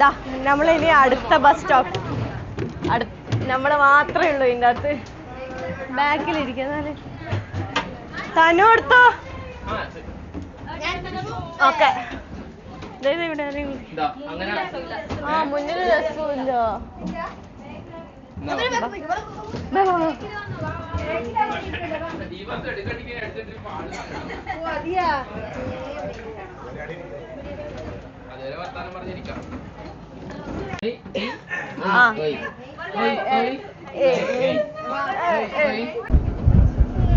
ദാ ഇനി അടുത്ത ബസ് സ്റ്റോപ്പ് അടു നമ്മളെ മാത്രമേ ഉള്ളൂ ഇതിന്റെ അകത്ത്. ബാക്കിലിരിക്കുന്നാൽ തനു എടുത്തോ. ഓക്കെ. ആ മുന്നിൽ രസമില്ല അതുവരെ വർത്താനം പറഞ്ഞിരിക്കാം.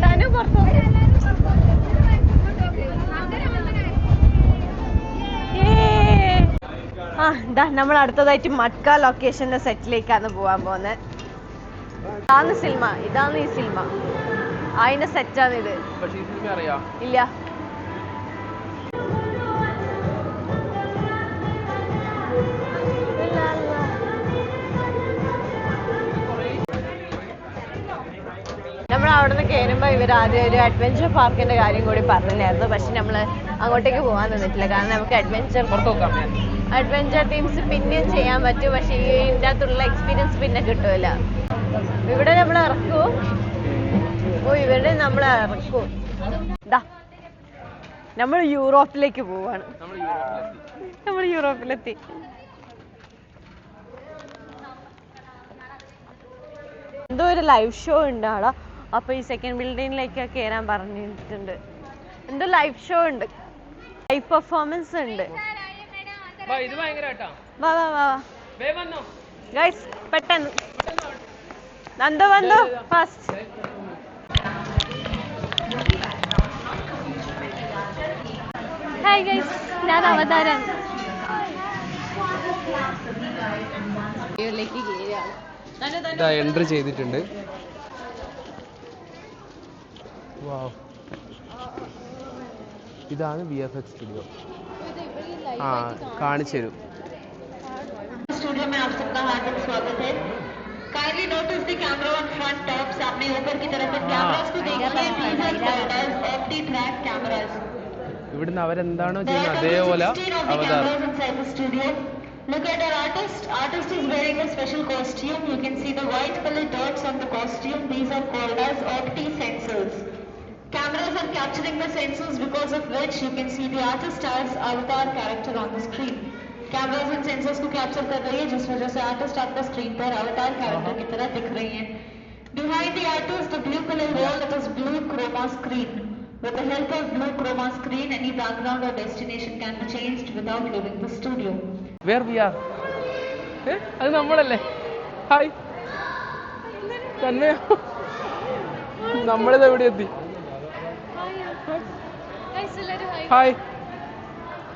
തനു പുറത്തോ. ആ ഇതാ നമ്മൾ അടുത്തതായിട്ട് മട്ക ലൊക്കേഷന്റെ സെറ്റിലേക്കാണ് പോവാൻ പോകുന്നത് ഇതാണ് സിനിമ ഇതാണ് ഈ സിനിമ. അതിന്റെ സെറ്റാണ് ഇത് ഇല്ല. ഇവർ ആദ്യം ഒരു അഡ്വഞ്ചർ പാർക്കിന്റെ കാര്യം കൂടി പറഞ്ഞില്ലായിരുന്നു. പക്ഷെ നമ്മൾ അങ്ങോട്ടേക്ക് പോകാൻ നിന്നിട്ടില്ല. കാരണം നമുക്ക് അഡ്വഞ്ചർ അഡ്വഞ്ചർ ടീംസ് പിന്നെയും ചെയ്യാൻ പറ്റും. പക്ഷെ ഈ ഇതിന്റെ അകത്തുള്ള എക്സ്പീരിയൻസ് പിന്നെ കിട്ടൂല. ഇവിടെ നമ്മൾ ഇറക്കൂ. ഓ ഇവിടെ നമ്മൾ ഇറക്കൂ. ദാ നമ്മൾ യൂറോപ്പിലേക്ക് പോവാണ്. നമ്മൾ യൂറോപ്പിലെത്തി. എന്തോ ഒരു ലൈവ് ഷോ ഉണ്ട് അപ്പൊ ഈ സെക്കൻഡ് ബിൽഡിങ്ങിലേക്ക് കയറാൻ പറഞ്ഞിട്ടുണ്ട്. എന്തോ ലൈവ് ഷോ ഉണ്ട്. ലൈവ് പെർഫോമൻസ് ഉണ്ട്. വാ, വാ വാ വാ വേ. വന്നോ. ഗൈസ് പെട്ടെന്ന്. നന്ദു വന്നു. ഫസ്റ്റ് ഹായ് ഗൈസ് ഞാൻ അവതാരം. ഇതാ എൻട്രി ചെയ്തിട്ടുണ്ട്. ഇതാണ് വി എഫ് എക്സ് സ്റ്റുഡിയോ ആ കാണിച്ചു തരും स्टूडियो में आप सबका हार्दिक स्वागत है kindly notice the camera on front top सामने ऊपर की तरफ इन कैमरास को देखिए these are called as empty track cameras ഇവിടുന്ന് അവരെന്താണോ there ചെയ്യുന്നത് are അതേപോലെ 16 of the Avatar cameras inside the studio look at our artist artist is wearing a special costume you can see the white color dots on the costume these are called as opti sensors cameras are capturing the sensors because of which you can see the artist as avatar character on the screen cameras in sensors को capture कर रही है जिस वजह से artist आपका screen पर अवतार कैरेक्टर की तरह दिख रही है Behind the artist, the blue color wall that is blue chroma screen. With the help of blue chroma screen, any background or destination can be changed without leaving the studio. Where we are അത് നമ്മളല്ലേ hi തന്നെ നമ്മളിത് എവിടെ എത്തി hi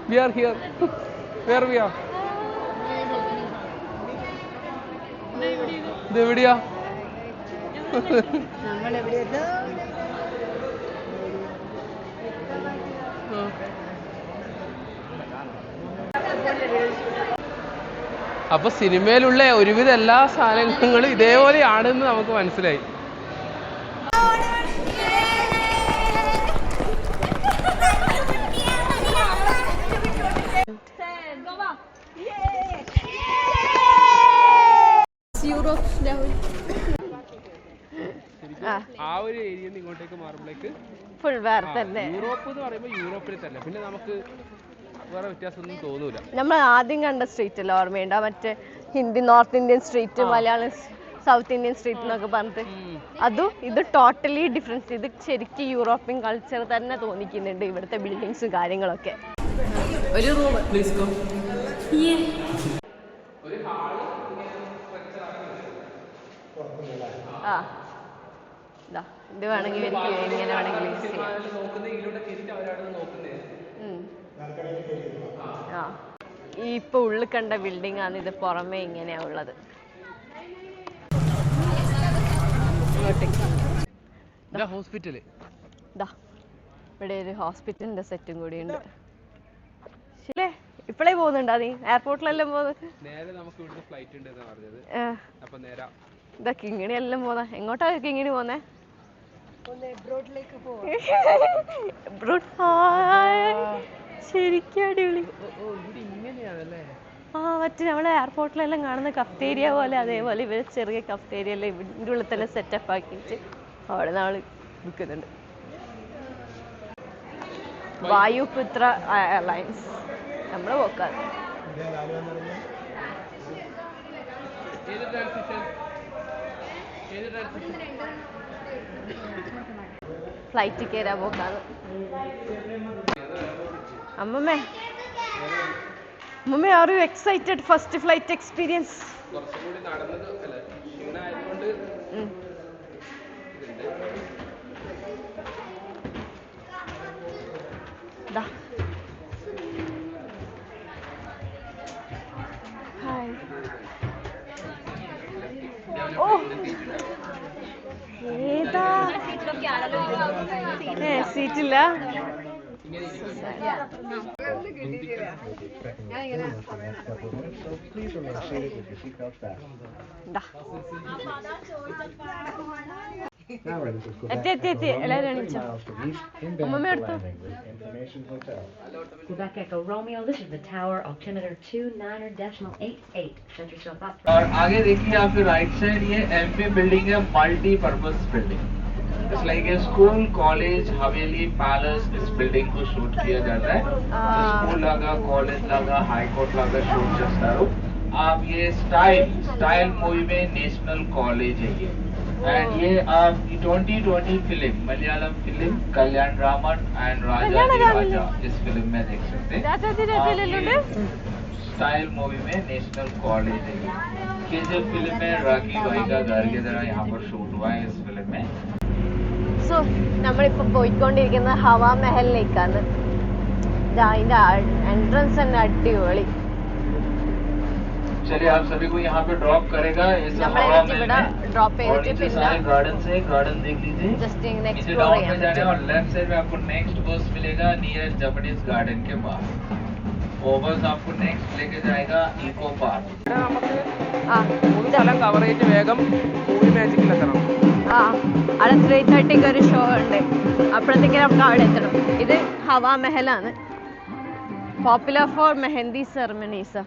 we are here where we are ഇത് എവിടെയാ video. അപ്പൊ സിനിമയിലുള്ള ഒരുവിധ എല്ലാ സാധനങ്ങളും ഇതേപോലെയാണെന്ന് നമുക്ക് മനസ്സിലായി ആ ആ ഒരു ഏരിയയിൽ നിന്ന് ഇങ്ങോട്ടേക്ക് മാറുമ്പോഴേക്ക് ഫുൾ വേറെ തന്നെ. യൂറോപ്പ് എന്ന് പറയുമ്പോൾ യൂറോപ്പിൽ തന്നെ. പിന്നെ നമുക്ക് വേറെ വ്യത്യാസമൊന്നും തോന്നൂല. നമ്മൾ ആദ്യം കണ്ട സ്ട്രീറ്റ് അല്ല ഓർമ്മയുണ്ടോ? മറ്റേ Hindi north Indian street Malayalam south Indian street എന്നൊക്കെ പറഞ്ഞിട്ട്. അതും ഇത് ടോട്ടലി ഡിഫറൻസ് ഇത് ശരിക്കും യൂറോപ്യൻ കൾച്ചർ തന്നെ തോന്നിക്കുന്നുണ്ട് ഇവിടുത്തെ ബിൽഡിങ്സും കാര്യങ്ങളൊക്കെ. ഒരു റൂം ആ. ഇതാ. ഇത് വേണമെങ്കിൽ എങ്ങനെ വേണമെങ്കിലും യൂസ് ചെയ്യാം. ഉം. ആ. ഈ ഇപ്പൊ ഉള്ളിൽ കണ്ട ബിൽഡിംഗ് ആണ് ഇത് പുറമേ ഇങ്ങനെയാ ഉള്ളത്. ഹോസ്പിറ്റൽ ദാ ഇവിടെ ഒരു ഹോസ്പിറ്റലിന്റെ സെറ്റും കൂടി ഉണ്ട്. ശരിയല്ലേ ഇപ്പളേ പോകുന്നുണ്ടാ നീ? എയർപോർട്ടിലെല്ലാം പോകുന്നത്? നേരെ നമുക്ക് ഇവിടുന്ന് ഫ്ലൈറ്റ് ഉണ്ട് എന്നാ പറഞ്ഞത്. ഏ, നേരെ. ഇതാ കിങ്ങിണി എല്ലാം പോന്നെ. എങ്ങോട്ടാ ഇങ്ങനെ പോന്നെ. ശരിക്കും അടിപൊളി. ആ മറ്റേ നമ്മളെ എയർപോർട്ടിലെല്ലാം കാണുന്ന കഫ്തേരിയ പോലെ അതേപോലെ ഇവർ ചെറിയ കഫ്തേരിയല്ലേ ഇതിന്റെ ഉള്ളിൽ തന്നെ സെറ്റപ്പ് ആക്കിയിട്ട് അവിടെ നാൾ വിൽക്കുന്നുണ്ട് വായുപുത്ര എയർലൈൻസ് നമ്മൾ പോക്കാറ് ഏത് ട്രാൻസിഷൻ ഏത് ട്രാൻസിഷൻ ഫ്ലൈറ്റ് കയറാൻ പോക്കാണ്. അമ്മമ്മേ. അമ്മമ്മേ are you excited first flight experience സീറ്റില്ല ദാ എത്തി എത്തി എത്തി എല്ലാവരും എണീച്ചോ അമ്മമ്മ എടുത്തോ Quebec Echo Romeo, this is the tower, altimeter two niner decimal eight eight. Set yourself up. और आगे देखिए आपके राइट साइड ये एमपी बिल्डिंग है multi purpose building it's like a school college haveli palace इस बिल्डिंग को shoot किया जाता है। तो स्कूल लगा कॉलेज लगा हाईकोर्ट लगा शूट చేస్తారు आप ये स्टाइल स्टाइल मूवी में नेशनल कॉलेज है ये। एंड ये आपकी 2020 film Malayalam film Kalyan Raman and Raja Raja इस फ़िल्म में देख सकते हैं। स्टाइल मूवी में नेशनल कॉलेज है ये। जो फ़िल्म है राखी भाई का घर की तरह यहाँ पर शूट हुआ है इस फ़िल्म में। സോ നമ്മളിപ്പോ പോയിക്കൊണ്ടിരിക്കുന്നത് ഹവാ മെഹലിലേക്കാണ് ദാ അതിന്റെ എൻട്രൻസ് തന്നെ അടിപൊളി चलिए आप सभी को यहाँ पे ड्रॉप करेगा ऐसा നമ്മളെ हवा എന്നിട്ട് महल ഇവിടെ में ഡ്രോപ്പ് और ചെയ്തിട്ട് नीचे പിന്നെ सारे गार्डन से गार्डन देख लीजिए ജസ്റ്റ് ഇങ്ങനെ नीचे എക്സ്പ്ലോർ डाउन ചെയ്യാൻ में जाने പറ്റും और लेफ्ट साइड में आपको नेक्स्ट बस मिलेगा नियर जापानीज गार्डन के बाहर वो बस आपको नेक्स्ट लेके जाएगा इको पार्क ഇവിടെ നമുക്ക് ആ മൂന്ന് സ്ഥലം കവർ ചെയ്തിട്ട് വേഗം മൂവി മാജിക്കിലെത്തണം ആ അവിടെ ത്രീ തേർട്ടിക്ക് ഒരു ഷോ ഉണ്ട്. അപ്പോഴത്തേക്ക് നമുക്ക് അവിടെ എത്തണം. ഇത് ഹവാ മെഹലാണ്. പോപ്പുലർ ഫോർ മെഹന്തി സെറമണീസ്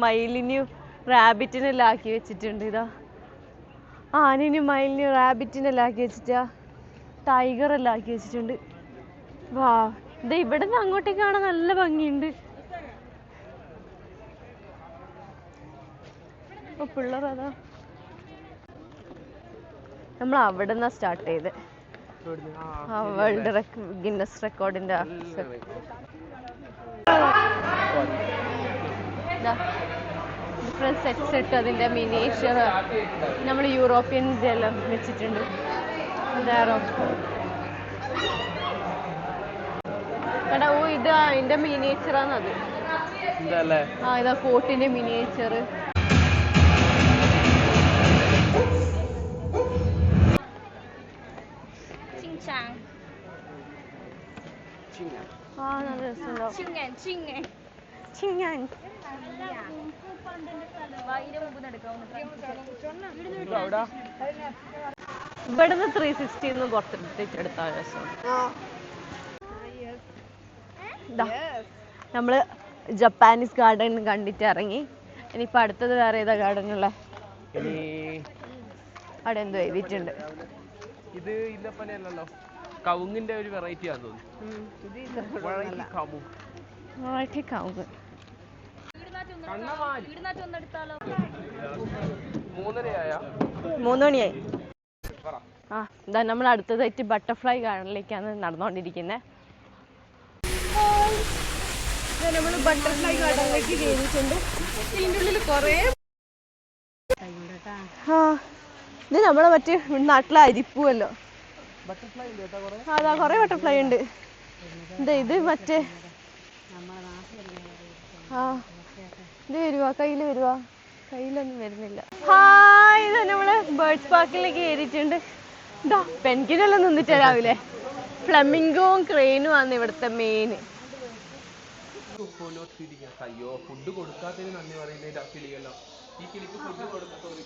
മയിലിനെയും റാബിറ്റിനെല്ലാം ആക്കി വെച്ചിട്ടുണ്ട് ഇതാ. ആനിനും മയിലിനും റാബിറ്റിനെല്ലാം ആക്കി വെച്ചിട്ടാ ടൈഗർ എല്ലാം ആക്കി വെച്ചിട്ടുണ്ട്. വാ ഇത് ഇവിടെ അങ്ങോട്ടേക്ക് കാണാൻ നല്ല ഭംഗിയുണ്ട്. പിള്ളേർ അതാ. നമ്മൾ അവിടെ നിന്നാ സ്റ്റാർട്ട് ചെയ്ത് വേൾഡ് ഗിന്നസ് റെക്കോർഡിന്റെ ഡിഫറെന്റ് സെറ്റ്സ് ഇട്ട് അതിന്റെ മിനിയേച്ചർ നമ്മൾ യൂറോപ്യൻ ജലം വെച്ചിട്ടുണ്ട്. വേറെ എടാ ഓ ഇത് അതിന്റെ മിനിയേച്ചറാണ് അത്. എന്താ ആ ഇതാ കോട്ടിന്റെ മിനിയേച്ചർ ആ നല്ല രസമുണ്ടാവും. ചിങ്ങാൻ അവിടെ ഇവിടുന്ന് ത്രീ സിക്സ്റ്റിന്ന് പുറത്തിട്ട് എടുത്താൽ രസം. നമ്മൾ ജപ്പാനീസ് ഗാർഡൻ കണ്ടിട്ട് ഇറങ്ങി. ഇനിയിപ്പോ അടുത്തത് വേറെ ഏതാ ഗാർഡനുള്ള അവിടെ എന്തോ എഴുതിയിട്ടുണ്ട്. ഇത് ഇല്ലപ്പനല്ലോ കവുങ്ങിന്റെ ഒരു വെറൈറ്റി ആണെന്ന് തോന്നുന്നു. Variety കവുങ്ങ്. വാഴക്കാവുക കണ്ണമാലി. മൂന്നരയായ. മൂന്ന് മണിയായി. ആ ഇതാ നമ്മൾ അടുത്തതായിട്ട് ബട്ടർഫ്ലൈ ഗാർഡനിലേക്കാണ് നടന്നുകൊണ്ടിരിക്കുന്നത് നമ്മൾ ബട്ടർഫ്ലൈ ഗാർഡനിലേക്ക് കയറിയിട്ടുണ്ട് ഇതിന്റെ ഉള്ളിൽ കുറേ ആ ഇത് നമ്മളെ മറ്റേ നാട്ടിലെ അരിപ്പുവല്ലോ. അതാ കുറേ ബട്ടർഫ്ലൈ ഉണ്ട്. എന്താ ഇത് മറ്റേ ആ. ഇത് വരുവാ കയ്യിൽ വരുവാ. കയ്യിലൊന്നും വരുന്നില്ല. ഹായ് ഇത് നമ്മൾ ബേർഡ്സ് പാർക്കിലേക്ക് കയറിയിട്ടുണ്ട്. ഇതാ പെൻകിനെല്ലാം നിന്നിട്ട് രാവിലെ. ഫ്ലമിംഗോവും ക്രെയിനും ആണ് ഇവിടുത്തെ മെയിൻ അയ്യോ ഫുഡ് കൊടുക്കാത്തതിന് നന്ദി പറയുന്നത് ആ കിളിയല്ലോ. ഈ കിളിക്ക് ഫുഡ് കൊടുക്ക സോറി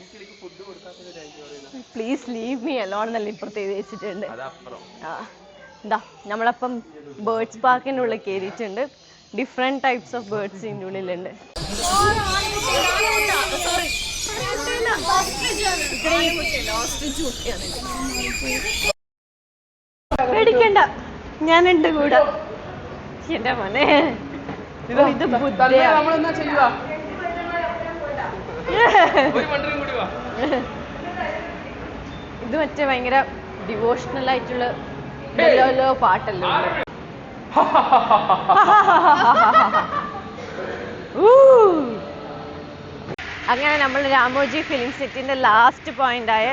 ഈ കിളിക്ക് ഫുഡ് കൊടുക്കാത്തതിന് താങ്ക് യു പറയുന്നത് പ്ലീസ് ലീവ് മീ അലോൺ എന്നല്ല ഇപ്പുറത്ത് എഴുതി വെച്ചിട്ടുണ്ട്. അതപ്പുറം. ആ എന്താ നമ്മളപ്പം ബേർഡ്സ് പാർക്കിനുള്ളിൽ കയറിയിട്ടുണ്ട്. ഡിഫറെന്റ് ടൈപ്സ് ഓഫ് ബേർഡ്സ് ഇതിന്റെ ഉള്ളിലുണ്ട്. പേടിക്കണ്ട ഞാനുണ്ട് കൂടെ. എന്റെ മോനെ ഇത് ഇത് മറ്റേ ഭയങ്കര ഡിവോഷണൽ ആയിട്ടുള്ള അങ്ങനെ നമ്മൾ രാമോജി ഫിലിം സിറ്റിന്റെ ലാസ്റ്റ് പോയിന്റ് ആയ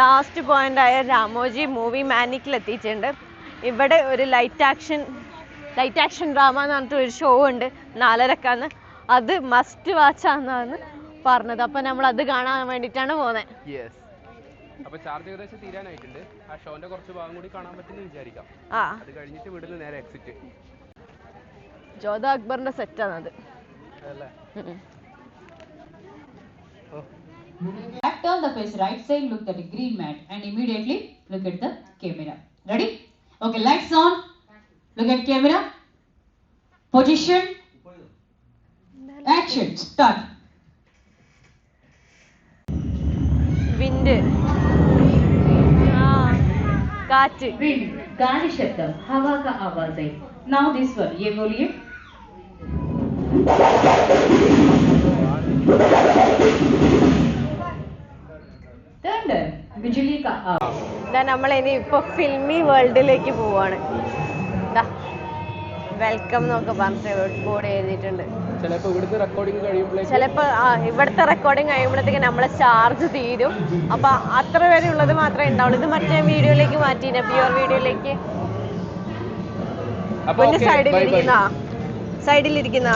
ലാസ്റ്റ് പോയിന്റ് ആയ രാമോജി മൂവി മാനിക്കിൽ എത്തിയിട്ടുണ്ട്. ഇവിടെ ഒരു light action light action drama എന്ന് പറഞ്ഞിട്ട് ഒരു ഷോ ഉണ്ട്. നാലരക്കാന്ന്. അത് മസ്റ്റ് വാച്ച് ആണെന്നാണ് പറഞ്ഞത്. അപ്പൊ നമ്മൾ അത് കാണാൻ വേണ്ടിയിട്ടാണ് പോകുന്നത് യെസ് അപ്പൊ ചാർജ് ഏകദേശം തീരാനായിട്ടുണ്ട് ആ ഷോന്റെ കുറച്ച് ഭാഗം കൂടി കാണാൻ പറ്റുന്ന വിചാരിക്കാം ആ അത് കഴിഞ്ഞിട്ട് ഇവിടുന്ന് നേരെ എക്സിറ്റ് ജോധ അക്ബറിന്റെ സെറ്റാണത് അല്ലേ Back turn the face right side, look at the green mat and immediately look at the camera. Ready? Okay, lights on. Look at camera. Position. Action. Start. Wind കാറ്റ് Wind. गाली शब्द हवा का आवाज है now this one ये बोलिए thunder बिजली का आवाज ഇതാ നമ്മൾ ഇനി ഇപ്പൊ ഫിൽമി വേൾഡിലേക്ക് പോവാണ് വെൽക്കം എന്നൊക്കെ പറഞ്ഞിട്ട് ബോർഡ് എഴുതിയിട്ടുണ്ട് ചിലപ്പോ ഇവിടുന്ന് റെക്കോർഡിംഗ് കഴിയുമ്പോഴേക്കും ചിലപ്പോ ആ ഇവിടുത്തെ റെക്കോർഡിങ് കഴിയുമ്പോഴത്തേക്ക് നമ്മളെ ചാർജ് തീരും. അപ്പൊ അത്ര വരെ ഉള്ളത് മാത്രമേ ഉണ്ടാവുള്ളൂ. ഇത് മറ്റേ വീഡിയോയിലേക്ക് മാറ്റിയില്ല പ്യുവർ വീഡിയോയിലേക്ക്. സൈഡിലിരിക്കുന്ന സൈഡിലിരിക്കുന്ന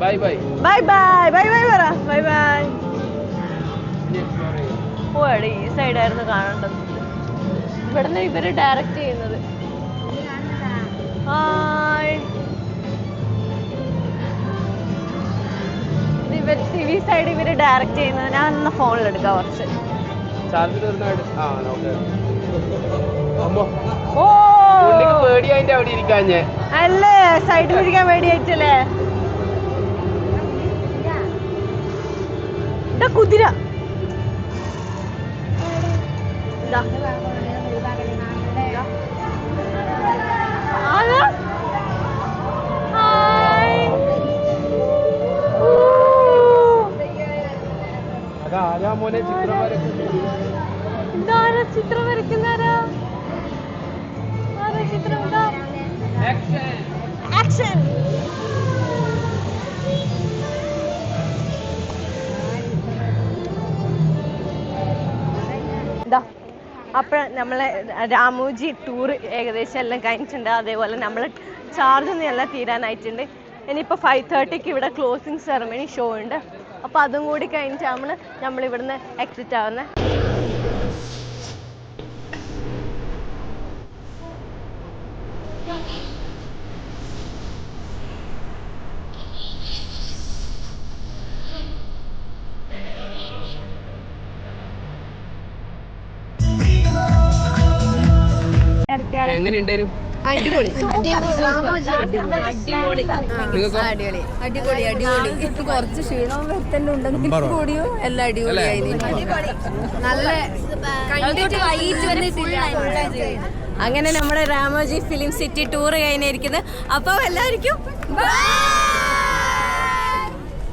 bye bye bye bye bye bye bye bye പറ. ബൈ ബൈ പോവാടി ഈ സൈഡായിരുന്നു കാണേണ്ടത്. ഇവിടുന്ന് ഇവർ ഡയറക്റ്റ് ചെയ്യുന്നത്. ഡയറക്റ്റ് ചെയ്യുന്നത് ഞാൻ ഒന്ന് ഫോണിൽ എടുക്കാം കുറച്ച്. ചാർജ് ഓ. പേടിയായിട്ട് അവിടെ ഇരിക്കാഞ്ഞേ അല്ലേ? സൈഡിൽ ഇരിക്കാൻ പേടിയായിട്ടല്ലേ കുതിര. ഇതാ. ഇതാ അപ്പോൾ നമ്മളെ രാമോജി ടൂർ ഏകദേശം എല്ലാം കഴിഞ്ഞിട്ടുണ്ട്. അതേപോലെ നമ്മൾ ചാർജ് ഒന്നും എല്ലാം തീരാനായിട്ടുണ്ട്. ഇനിയിപ്പോൾ ഫൈവ് തേർട്ടിക്ക് ഇവിടെ ക്ലോസിങ് സെറമണി ഷോ ഉണ്ട്. അപ്പോൾ അതും കൂടി കഴിഞ്ഞിട്ടാണ് നമ്മൾ ഇവിടുന്ന് എക്സിറ്റ് ആവുന്നത് എങ്ങനെയുണ്ടായിരുന്നു അടിപൊളി. അടിപൊളി. അടിപൊളി. അടിപൊളി ഇപ്പൊ കുറച്ച് ക്ഷീണവും വരുത്തന്നെ ഉണ്ടെങ്കിൽ കൂടിയോ? എല്ലാം അടിപൊളിയായി നല്ല കണ്ടിട്ട് വൈകിട്ട് വന്നിട്ടില്ല. അങ്ങനെ നമ്മുടെ രാമോജി ഫിലിം സിറ്റി ടൂർ കഴിഞ്ഞിരിക്കുന്നത് അപ്പോൾ എല്ലാവർക്കും ബൈ